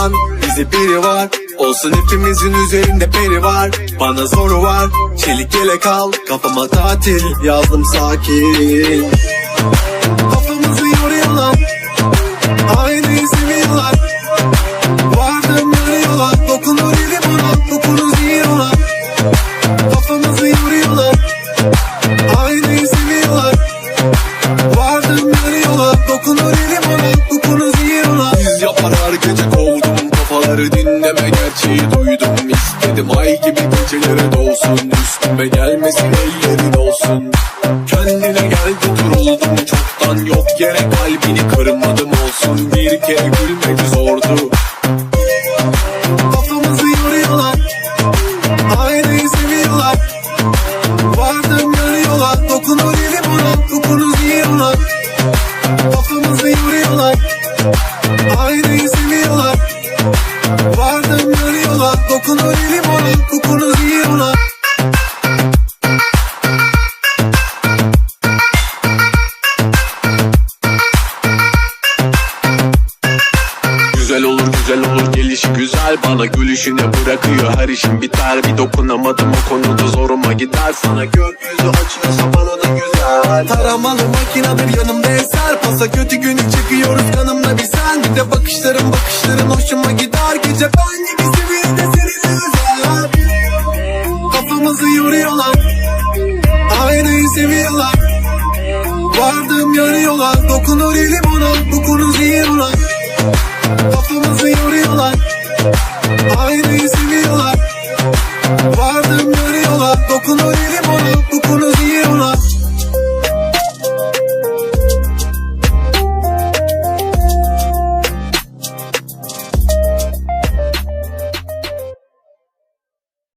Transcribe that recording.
olan bizi biri var. Olsun hepimizin üzerinde peri var. Bana zoru var. Çelik yelek al Kafama tatil Yazdım sakin gibi geceleri dolsun Üstüme gelmesin ellerin olsun. Kendine geldi duruldum Çoktan yok yere kalbini kırmadım olsun Güzel olur güzel olur gelişi güzel Bana gülüşüne bırakıyor her işim biter. Bir dokunamadım o konuda zoruma gider. Sana gökyüzü açıyorsa bana da güzel. Taramalı makinedir yanımda eser. Pasa kötü günü çekiyoruz kanımda bir sen. Bir de bakışların bakışların hoşuma gider. Gece ben gibi seninle özel Kafamızı yoruyorlar. Aynayı seviyorlar. Vardım yarıyorlar Dokunur Vardım yürü yola Dokunur elim ona Dokunur iyi ona.